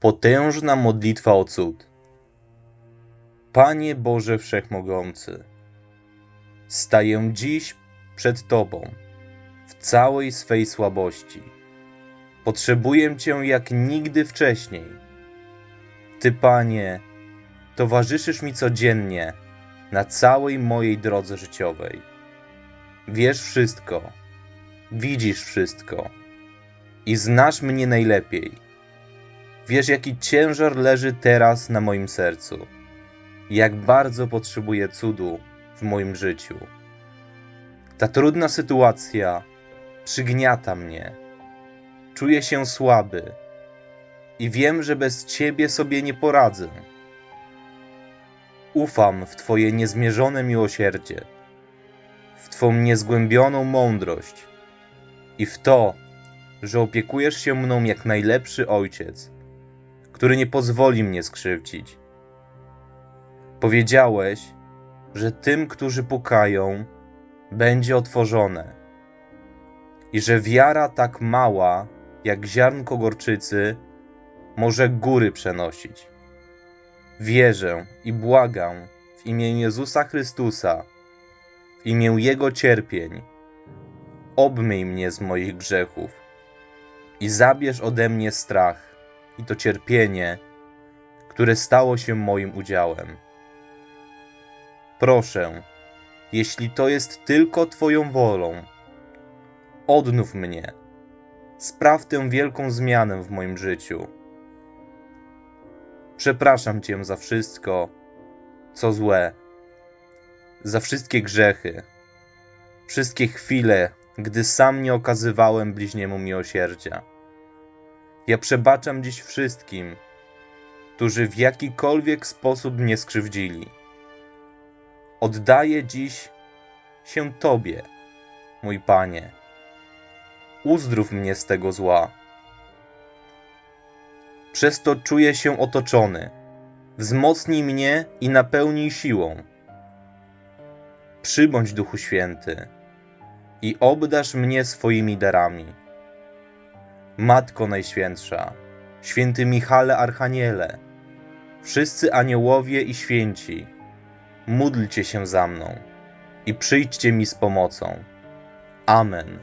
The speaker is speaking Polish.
Potężna modlitwa o cud. Panie Boże Wszechmogący, staję dziś przed Tobą w całej swej słabości. Potrzebuję Cię jak nigdy wcześniej. Ty, Panie, towarzyszysz mi codziennie na całej mojej drodze życiowej. Wiesz wszystko, widzisz wszystko i znasz mnie najlepiej. Wiesz, jaki ciężar leży teraz na moim sercu, jak bardzo potrzebuję cudu w moim życiu. Ta trudna sytuacja przygniata mnie. Czuję się słaby i wiem, że bez Ciebie sobie nie poradzę. Ufam w Twoje niezmierzone miłosierdzie, w Twą niezgłębioną mądrość i w to, że opiekujesz się mną jak najlepszy ojciec, który nie pozwoli mnie skrzywdzić. Powiedziałeś, że tym, którzy pukają, będzie otworzone i że wiara tak mała jak ziarnko gorczycy może góry przenosić. Wierzę i błagam w imię Jezusa Chrystusa, w imię Jego cierpień, obmyj mnie z moich grzechów i zabierz ode mnie strach i to cierpienie, które stało się moim udziałem. Proszę, jeśli to jest tylko Twoją wolą, odnów mnie, spraw tę wielką zmianę w moim życiu. Przepraszam Cię za wszystko, co złe, za wszystkie grzechy, wszystkie chwile, gdy sam nie okazywałem bliźniemu miłosierdzia. Ja przebaczam dziś wszystkim, którzy w jakikolwiek sposób mnie skrzywdzili. Oddaję dziś się Tobie, mój Panie. Uzdrów mnie z tego zła. Przez to czuję się otoczony. Wzmocnij mnie i napełnij siłą. Przybądź, Duchu Święty, i obdasz mnie swoimi darami. Matko Najświętsza, święty Michale Archaniele, wszyscy aniołowie i święci, módlcie się za mną i przyjdźcie mi z pomocą. Amen.